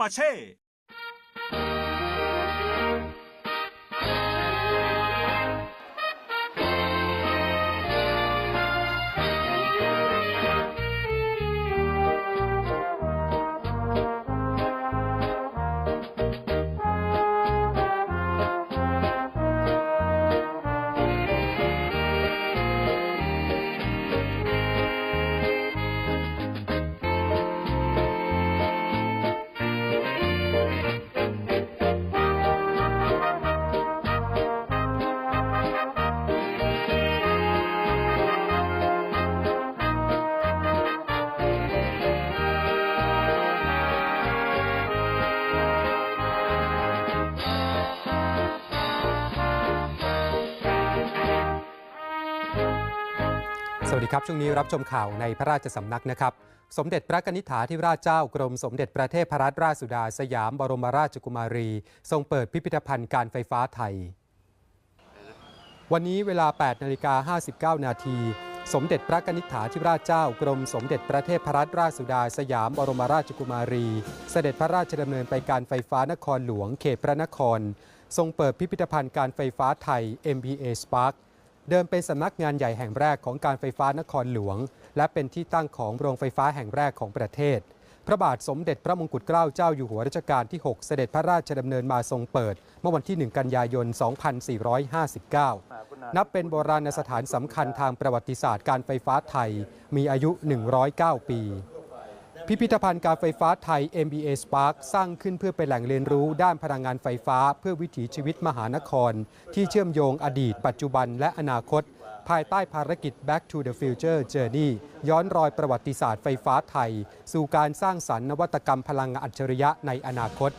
ปาเช่ สวัสดีครับ ช่วงนี้รับชมข่าวในพระราชสำนักนะครับ สมเด็จพระกนิษฐาธิราชเจ้ากรมสมเด็จพระเทพรัตนราชสุดาสยามบรมราชกุมารี ทรงเปิดพิพิธภัณฑ์การไฟฟ้าไทย วันนี้เวลา 8นาฬิกา59 นาที สมเด็จพระกนิษฐาธิราชเจ้ากรมสมเด็จพระเทพรัตนราชสุดาสยามบรมราชกุมารี เสด็จพระราชดำเนินไปการไฟฟ้านครหลวงเขตพระนคร ทรงเปิดพิพิธภัณฑ์การไฟฟ้าไทย MBA Spark เดิมเป็นสำนักงานใหญ่แห่งแรกของการไฟฟ้านครหลวง และเป็นที่ตั้งของโรงไฟฟ้าแห่งแรกของประเทศ พระบาทสมเด็จพระมงกุฎเกล้าเจ้าอยู่หัวรัชกาลที่ 6 เสด็จพระราชดำเนินมาทรงเปิด เมื่อวันที่ 1 กันยายน 2459 นับเป็นโบราณสถานสำคัญทางประวัติศาสตร์การไฟฟ้าไทย มีอายุ 109 ปี พิพิธภัณฑ์การไฟฟ้าไทย MBA Spark สร้างขึ้นเพื่อเป็นแหล่งเรียนรู้ด้านพลังงานไฟฟ้า เพื่อวิถีชีวิตมหานคร ที่เชื่อมโยงอดีต ปัจจุบันและอนาคต ภายใต้ภารกิจ Back to the Future Journey ย้อนรอยประวัติศาสตร์ไฟฟ้าไทย สู่การสร้างสรรค์นวัตกรรมพลังงานอัจฉริยะในอนาคต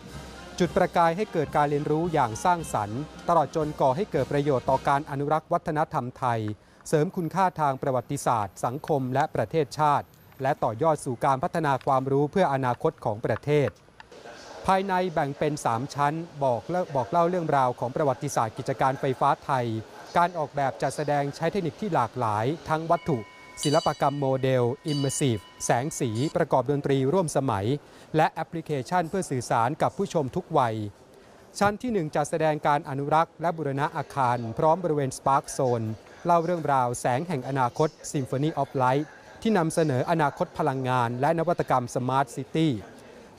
จุดประกายให้เกิดการเรียนรู้อย่างสร้างสรรค์ ตลอดจนก่อให้เกิดประโยชน์ต่อการอนุรักษ์วัฒนธรรมไทย เสริมคุณค่าทางประวัติศาสตร์ สังคม และประเทศชาติ และต่อยอดสู่การพัฒนาความรู้เพื่ออนาคตของประเทศ ภายในแบ่งเป็น 3 ชั้นบอกเล่าบอกเล่าเรื่องราวของประวัติศาสตร์กิจการไฟฟ้าไทย การออกแบบจัดแสดงใช้เทคนิคที่หลากหลาย ทั้งวัตถุ ศิลปกรรมโมเดล Immersive แสงสี ประกอบดนตรีร่วมสมัย และแอปพลิเคชันเพื่อสื่อสารกับผู้ชมทุกวัยชั้นที่ 1 จัดแสดงการอนุรักษ์และบูรณะอาคาร พร้อมบริเวณ Spark Zone เล่าเรื่องราวแสงแห่งอนาคต Symphony of Light ที่นำเสนออนาคตพลังงาน และนวัตกรรม Smart City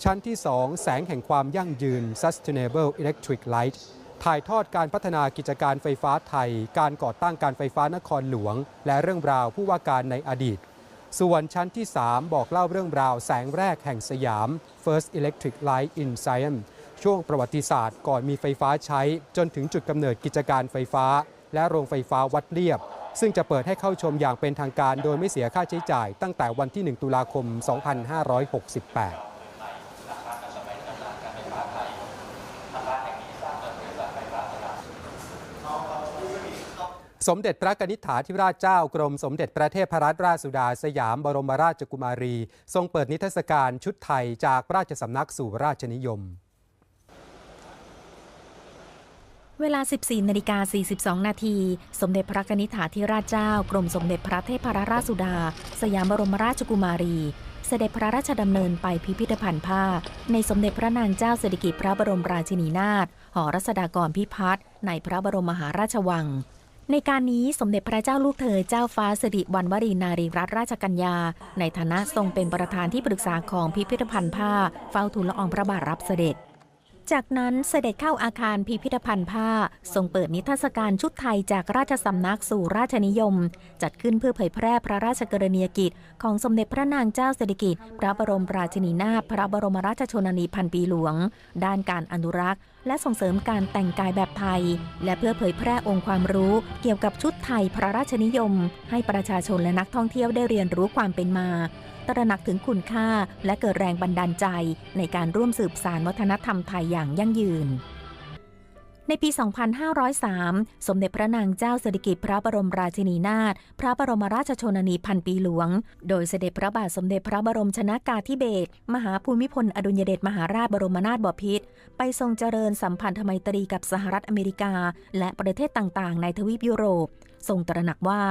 ชั้นที่ 2 แสงแห่งความยั่งยืน Sustainable Electric Light ถ่ายทอดการพัฒนากิจการไฟฟ้าไทย การก่อตั้งการไฟฟ้านครหลวง และเรื่องราวผู้ว่าการในอดีต ส่วนชั้นที่ 3 บอกเล่าเรื่องราวแสงแรกแห่งสยาม First Electric Light in Siam ช่วงประวัติศาสตร์ก่อนมีไฟฟ้าใช้ จนถึงจุดกำเนิดกิจการไฟฟ้า และโรงไฟฟ้าวัดเรียบ ซึ่งจะเปิดให้เข้าชมอย่างเป็นทางการโดยไม่เสียค่าใช้จ่ายตั้งแต่วันที่ 1 ตุลาคม 2568สมเด็จพระกนิษฐาธิราชเจ้ากรมสมเด็จพระเทพรัตนราชสุดาสยามบรมราชกุมารี ทรงเปิดนิทรรศการชุดไทยจากราชสำนักสู่ราชนิยม เวลา 14นาฬิกา42 นาที สมเด็จพระกนิษฐาธิราชเจ้า กรมสมเด็จพระเทพรราชสุดา สยามบรมราชกุมารี เสด็จพระราชดำเนินไปพิพิธภัณฑ์ผ้า ในสมเด็จพระนางเจ้าสิริกิติ์พระบรมราชินีนาถ หอรัศดากรพิพัฒน์ในพระบรมมหาราชวัง ในการนี้สมเด็จพระเจ้าลูกเธอเจ้าฟ้าสิริวัณวรีนารีรัตนราชกัญญา ในฐานะทรงเป็นประธานที่ปรึกษาของพิพิธภัณฑ์ผ้า เฝ้าทูลละอองพระบาทรับเสด็จ จากนั้นเสด็จเข้าอาคารพิพิธภัณฑ์ผ้า ทรงเปิดนิทรรศการชุดไทยจากราชสำนักสู่ราชนิยม จัดขึ้นเพื่อเผยแพร่พระราชกรณียกิจ ของสมเด็จพระนางเจ้าสิริกิติ์พระบรมราชินีนาถพระบรมราชชนนีพันปีหลวง ด้านการอนุรักษ์ และส่งเสริมการแต่งกายแบบไทย และเพื่อเผยแพร่องค์ความรู้เกี่ยวกับชุดไทยพระราชนิยม ให้ประชาชนและนักท่องเที่ยวได้เรียนรู้ความเป็นมา ตระหนักถึงคุณค่า และเกิดแรงบันดาลใจในการร่วมสืบสานวัฒนธรรมไทยอย่างยั่งยืน ในปี 2503 สมเด็จพระนางเจ้าสิริกิติ์พระบรมราชินีนาถ พระบรมราชชนนีพันปีหลวง โดยเสด็จพระบาทสมเด็จพระบรมชนากาธิเบศร มหาภูมิพลอดุลยเดชมหาราชบรมนาถบพิตร ไปทรงเจริญสัมพันธไมตรีกับสหรัฐอเมริกา และประเทศต่างๆ ในทวีปยุโรป ทรงตระหนักว่า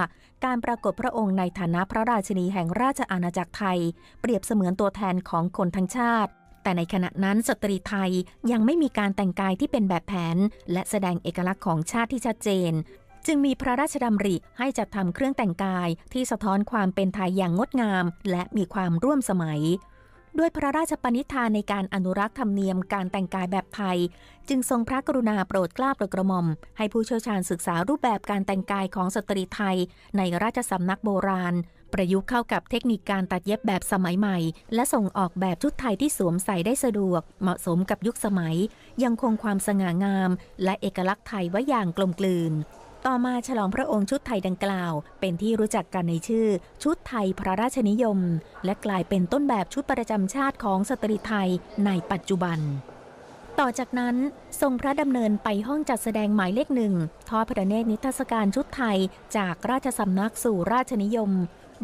การปรากฏพระองค์ในฐานะพระราชินีแห่งราชอาณาจักรไทย เปรียบเสมือนตัวแทนของคนทั้งชาติ แต่ในขณะนั้นสตรีไทยยังไม่มีการแต่งกายที่เป็นแบบแผน และแสดงเอกลักษณ์ของชาติที่ชัดเจน จึงมีพระราชดำริให้จัดทำเครื่องแต่งกายที่สะท้อนความเป็นไทยอย่างงดงาม และมีความร่วมสมัยด้วยพระราชปณิธานในการอนุรักษ์ธรรมเนียมการแต่งกายแบบไทย จึงทรงพระกรุณาโปรดเกล้าโปรดกระหม่อม ให้ผู้เชี่ยวชาญศึกษารูปแบบการแต่งกายของสตรีไทย ในราชสำนักโบราณ ประยุกต์เข้ากับเทคนิคการตัดเย็บแบบสมัยใหม่ และส่งออกแบบชุดไทยที่สวมใส่ได้สะดวก เหมาะสมกับยุคสมัย ยังคงความสง่างาม และเอกลักษณ์ไทยไว้อย่างกลมกลืน ต่อมาฉลองพระองค์ชุดไทยดังกล่าว เป็นที่รู้จักกันในชื่อ ชุดไทยพระราชนิยม และกลายเป็นต้นแบบชุดประจำชาติของสตรีไทยในปัจจุบันต่อจากนั้นทรงพระดำเนินไปห้องจัดแสดงหมายเลขหนึ่งทอดพระเนตรนิทรรศการชุดไทยจากราชสำนักสู่ราชนิยม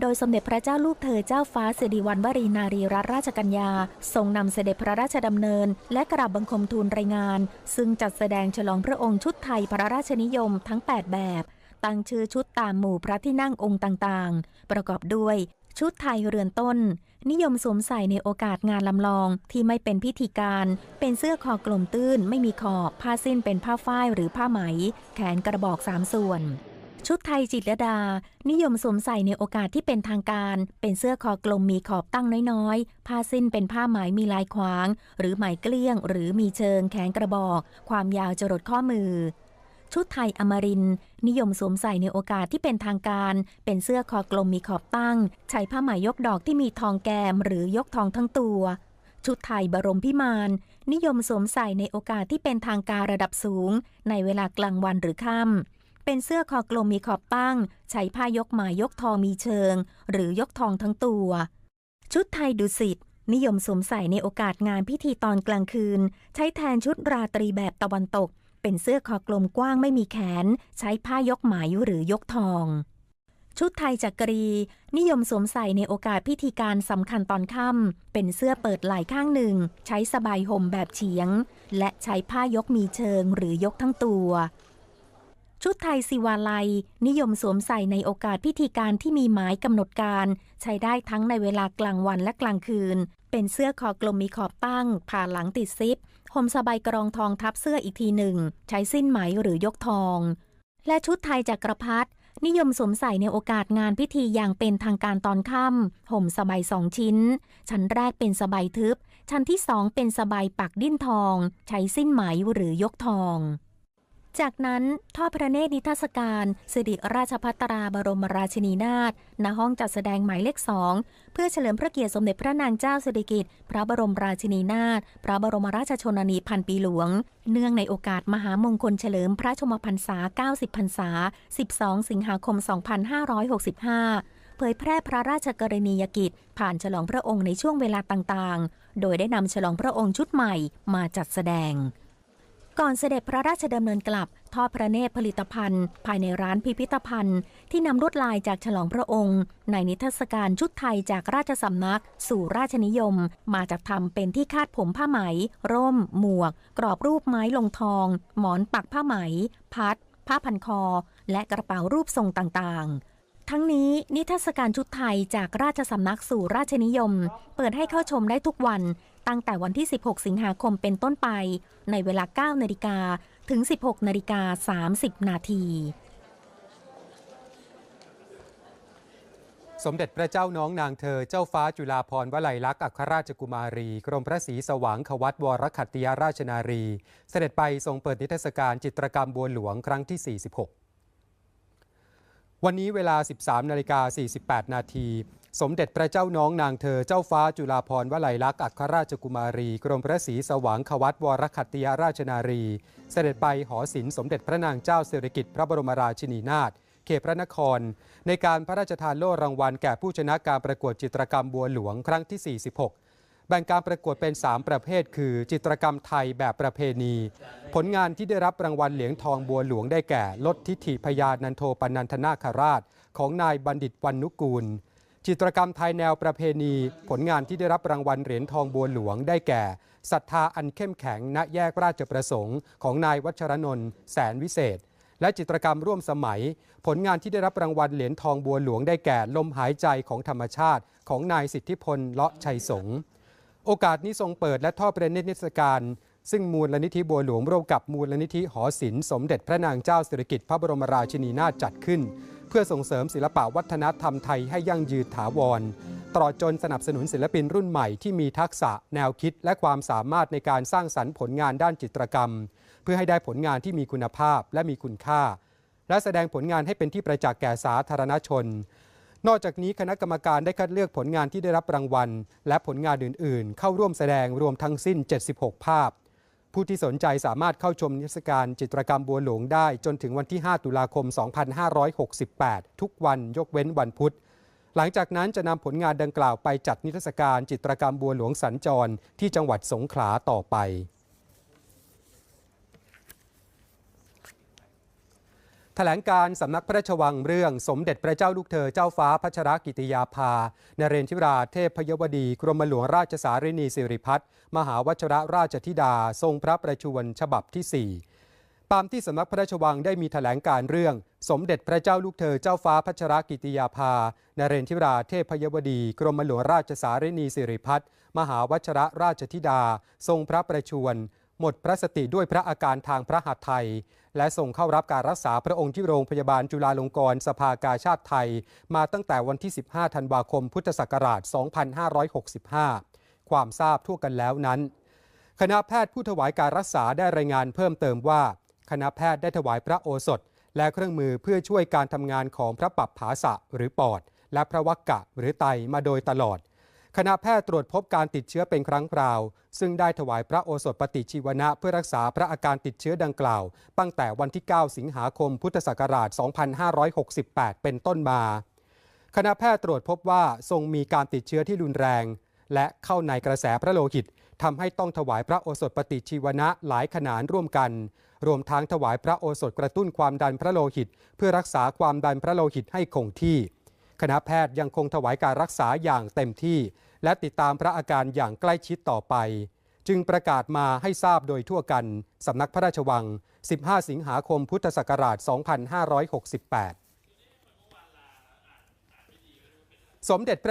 โดยสมเด็จพระเจ้าลูกเธอเจ้าฟ้าสิริวัณวรีนารีรัตนราชกัญญา ทรงนำเสด็จพระราชดำเนิน และกราบบังคมทูลรายงาน ซึ่งจัดแสดงฉลองพระองค์ชุดไทยพระราชนิยมทั้ง 8 แบบ ตั้งชื่อชุดตามหมู่พระที่นั่งองค์ต่างๆ ประกอบด้วย ชุดไทยเรือนต้น นิยมสวมใส่ในโอกาสงานลำลองที่ไม่เป็นพิธีการ เป็นเสื้อคอกลมตื้น ไม่มีขอบผ้าสิ้นเป็นผ้าฝ้ายหรือผ้าไหม แขนกระบอกสามส่วน ชุดไทยจิตรดา นิยมสวมใส่ในโอกาสที่เป็นทางการ เป็นเสื้อคอกลมมีขอบตั้งน้อยๆ ผ้าสิ้นเป็นผ้าไหมมีลายขวาง หรือไหมเกลี้ยง หรือมีเชิงแขนกระบอก ความยาวจรดข้อมือ ชุดไทยอมริน นิยมสวมใส่ในโอกาสที่เป็นทางการ เป็นเสื้อคอกลมมีขอบตั้ง ใช้ผ้าไหมยกดอกที่มีทองแกมหรือยกทองทั้งตัวชุดไทยบรมพิมาน นิยมสวมใส่ในโอกาสที่เป็นทางการระดับสูง ในเวลากลางวันหรือค่ำ เป็นเสื้อคอกลมมีขอบตั้ง ใช้ผ้ายกหมายยกทองมีเชิง หรือยกทองทั้งตัว ชุดไทยดุสิตนิยมสวมใส่ในโอกาสงานพิธีตอนกลางคืน ใช้แทนชุดราตรีแบบตะวันตก เป็นเสื้อคอกลมกว้างไม่มีแขน ใช้ผ้ายกหมายหรือยกทอง ชุดไทยจักรี นิยมสวมใส่ในโอกาสพิธีการสำคัญตอนค่ำเป็นเสื้อเปิดไหล่ข้างหนึ่ง ใช้สบายห่มแบบเฉียง และใช้ผ้ายกมีเชิงหรือยกทั้งตัว ชุดไทยสิวาลัย นิยมสวมใส่ในโอกาสพิธีการที่มีหมายกำหนดการ ใช้ได้ทั้งในเวลากลางวันและกลางคืน เป็นเสื้อคอกลมมีขอบตั้ง ผ่าหลังติดซิปห่มสบายกรองทองทับเสื้ออีกทีหนึ่ง ใช้สิ้นไหมหรือยกทอง และชุดไทยจักรพรรดินิยมสวมใส่ในโอกาสงานพิธีอย่างเป็นทางการตอนค่ำห่มสบายสองชิ้น ชั้นแรกเป็นสบายทึบ ชั้นที่สองเป็นสบายปักดิ้นทอง ใช้สิ้นไหมหรือยกทอง จากนั้นทอดพระเนตรนิทรรศการสิริราชพัตราบรมราชินีนาถณห้องจัดแสดงหมายเลขสองเพื่อเฉลิมพระเกียรติสมเด็จพระนางเจ้าสิริกิติ์พระบรมราชินีนาถพระบรมราชชนนีพันปีหลวง เนื่องในโอกาสมหามงคลเฉลิมพระชมพรรษา 90 พรรษา 12 สิงหาคม 2565เผยแพร่พระราชกรณียกิจ ผ่านฉลองพระองค์ในช่วงเวลาต่างๆ โดยได้นำฉลองพระองค์ชุดใหม่มาจัดแสดง ก่อนเสด็จพระราชดำเนินกลับ ทอดพระเนตรผลิตภัณฑ์ ภายในร้านพิพิธภัณฑ์ ที่นำลวดลายจากฉลองพระองค์ ในนิทรรศการชุดไทยจากราชสำนัก สู่ราชนิยม มาจากทำเป็นที่คาดผมผ้าไหม ร่ม หมวก กรอบรูปไม้ลงทอง หมอนปักผ้าไหม พัด ผ้าพันคอ และกระเป๋ารูปทรงต่างๆทั้งนี้นิทรรศการชุดไทยจากราชสำนักสู่ราชนิยม เปิดให้เข้าชมได้ทุกวัน ตั้งแต่วันที่ 16 สิงหาคมเป็นต้นไป ในเวลา 9 นาฬิกาถึง 16 นาฬิกา 30 นาทีสมเด็จพระเจ้าน้องนางเธอเจ้าฟ้าจุฬาภรณ์วลัยลักษณ์อัครราชกุมารี กรมพระศรีสว่างขวัตวรขัตติยราชนารี เสด็จไปทรงเปิดนิทรรศการจิตรกรรมบัวหลวงครั้งที่ 46 วันนี้เวลา 13 นาฬิกา 48 นาที สมเด็จพระเจ้าน้องนางเธอเจ้าฟ้าจุฬาภรณ์วลัยลักษณ์อัครราชกุมารี กรมพระศรีสว่างขวัตวรขัตติยราชนารี เสด็จไปหอศิลป์สมเด็จพระนางเจ้าสิริกิติ์พระบรมราชินีนาถเขตพระนคร ในการพระราชทานโล่รางวัลแก่ผู้ชนะการประกวดจิตรกรรมบัวหลวงครั้งที่ 46แบ่งการประกวดเป็น 3 ประเภท คือจิตรกรรมไทยแบบประเพณี ผลงานที่ได้รับรางวัลเหรียญทองบัวหลวงได้แก่ ลดทิฐิพยานันโทปนันทนาคราช ของนายบัณฑิตวรรณุกูล จิตรกรรมไทยแนวประเพณี ผลงานที่ได้รับรางวัลเหรียญทองบัวหลวงได้แก่ศรัทธาอันเข้มแข็งณแยกราชประสงค์ของนายวัชรนนท์แสนวิเศษ และจิตรกรรมร่วมสมัย ผลงานที่ได้รับรางวัลเหรียญทองบัวหลวงได้แก่ลมหายใจของธรรมชาติ ของนายสิทธิพลเลาะชัยสงฆ์โอกาสนี้ทรงเปิดและทอดประเด็นนิทรรศการซึ่งมูลนิธิบัวหลวงร่วมกับมูลนิธิหอศิลป์สมเด็จพระนางเจ้าสิริกิติ์พระบรมราชินีนาถจัดขึ้น เพื่อส่งเสริมศิลปะวัฒนธรรมไทยให้ยั่งยืนถาวร ตลอดจนสนับสนุนศิลปินรุ่นใหม่ที่มีทักษะแนวคิดและความสามารถในการสร้างสรรค์ผลงานด้านจิตรกรรม เพื่อให้ได้ผลงานที่มีคุณภาพและมีคุณค่า และแสดงผลงานให้เป็นที่ประจักษ์แก่สาธารณชน นอกจากนี้คณะกรรมการได้คัดเลือกผลงานที่ได้รับรางวัล และผลงานอื่น ๆ เข้าร่วมแสดงรวมทั้งสิ้น 76 ภาพ ผู้ที่สนใจสามารถเข้าชมนิทรรศการจิตรกรรมบัวหลวงได้ จนถึงวันที่ 5 ตุลาคม 2568 ทุกวันยกเว้นวันพุธ หลังจากนั้นจะนำผลงานดังกล่าวไปจัดนิทรรศการจิตรกรรมบัวหลวงสัญจรที่จังหวัดสงขลาต่อไป ถลงการสำนักพระราชวังเรื่องสมเด็จพระเจ้าลูกเธอเจ้าฟ้าพัชรกิติยาภา นเรนทิราเทพพยวดี กรมหลวงราชสารินีสิริพัฒน์มหาวชรราชธิดา ทรงพระประชวรฉบับที่ 4 ตามที่สำนักพระราชวังได้มีแถลงการเรื่อง สมเด็จพระเจ้าลูกเธอเจ้าฟ้าพัชรกิติยาภา นเรนทิราเทพยวดี กรมหลวงราชสารินีสิริพัฒน์มหาวชรราชธิดา ทรงพระประชวร หมดพระสติด้วยพระอาการทางพระหัตถ์ไทย และส่งเข้ารับการรักษาพระองค์ที่โรงพยาบาลจุฬาลงกรณ์สภากาชาติไทย มาตั้งแต่วันที่ 15 ธันวาคม พุทธศักราช 2565 ความทราบทั่วกันแล้วนั้น คณะแพทย์ผู้ถวายการรักษาได้รายงานเพิ่มเติมว่า คณะแพทย์ได้ถวายพระโอสถ และเครื่องมือเพื่อช่วยการทำงานของพระปับผาสะหรือปอด และพระวักกะหรือไตมาโดยตลอด คณะแพทย์ตรวจพบการติดเชื้อเป็นครั้งคราว ซึ่งได้ถวายพระโอสถปฏิชีวนะเพื่อรักษาพระอาการติดเชื้อดังกล่าว ตั้งแต่วันที่ 9 สิงหาคมพุทธศักราช 2568 เป็นต้นมา คณะแพทย์ตรวจพบว่าทรงมีการติดเชื้อที่รุนแรง และเข้าในกระแสพระโลหิตทำให้ต้องถวายพระโอสถปฏิชีวนะหลายขนานร่วมกัน รวมทั้งถวายพระโอสถกระตุ้นความดันพระโลหิต เพื่อรักษาความดันพระโลหิตให้คงที่ คณะแพทย์ยังคงถวายการรักษาอย่างเต็มที่ และติดตามพระอาการอย่างใกล้ชิดต่อไป จึงประกาศมาให้ทราบโดยทั่วกัน สำนักพระราชวัง 15 สิงหาคมพุทธศักราช 2568 สมเด็จพระ